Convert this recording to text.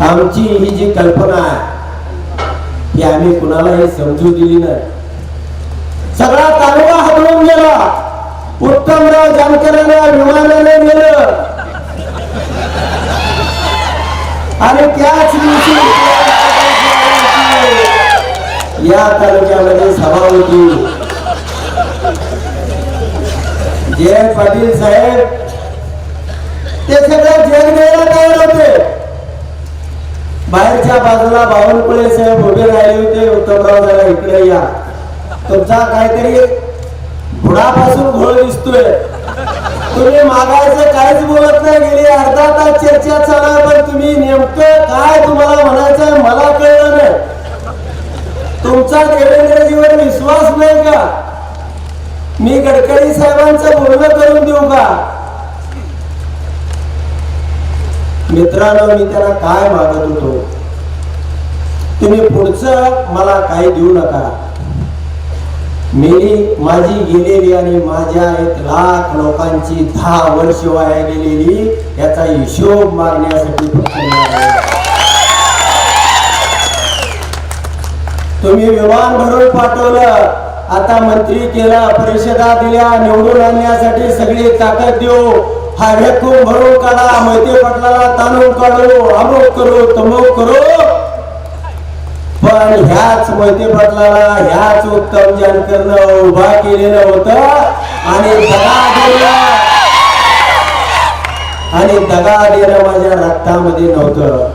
आमची ही जी कल्पना आहे की आम्ही कुणालाही समजू दिली नाही. सगळा तालुका हटवून गेला. उत्तमराव जानकरांना विमानाने नेलं. आणि त्याच दिवशी या तालुक्यामध्ये सभा होती. जय पाटील साहेब ते सगळं जग द्यायला तयार बाजूला बावनकुळे साहेब उभे राहिले होते उत्तमराव जरा इकडे या. तुमचा काहीतरी बुडापासून घोळ दिसतोय. तुम्ही मागायचं काहीच बोलत नाही गेली अर्धा तास चर्चा चालू पण तुम्ही नेमकं काय तुम्हाला म्हणायचं मला कळलं नाही. तुमचा देवेंद्रजीवर विश्वास नाही का? मी गडकरी साहेबांचं बोलणं करून देऊ का? मित्रांनो मी त्याला काय मागत होतो? तुम्ही पुढचं मला काही देऊ नका. मी माझी गेलेली आणि माझ्या एक लाख लोकांची दहा वर्ष वाया गेलेली याचा हिशोब मागण्यासाठी तुम्ही विमान भरून पाठवलं आता मंत्री केला परिषदा दिल्या निवडून आणण्यासाठी सगळी ताकद देऊ. हा व्हॅक्यूम भरून काढा मैत्री पाटलाला ताणून काढू अमुक करू तमुक करू. पण ह्याच मोहिते पाटलाला ह्याच उत्तम जानकरनं उभा केलेलं होतं. आणि दगा दिला आणि दगा देणं माझ्या रक्तामध्ये नव्हतं.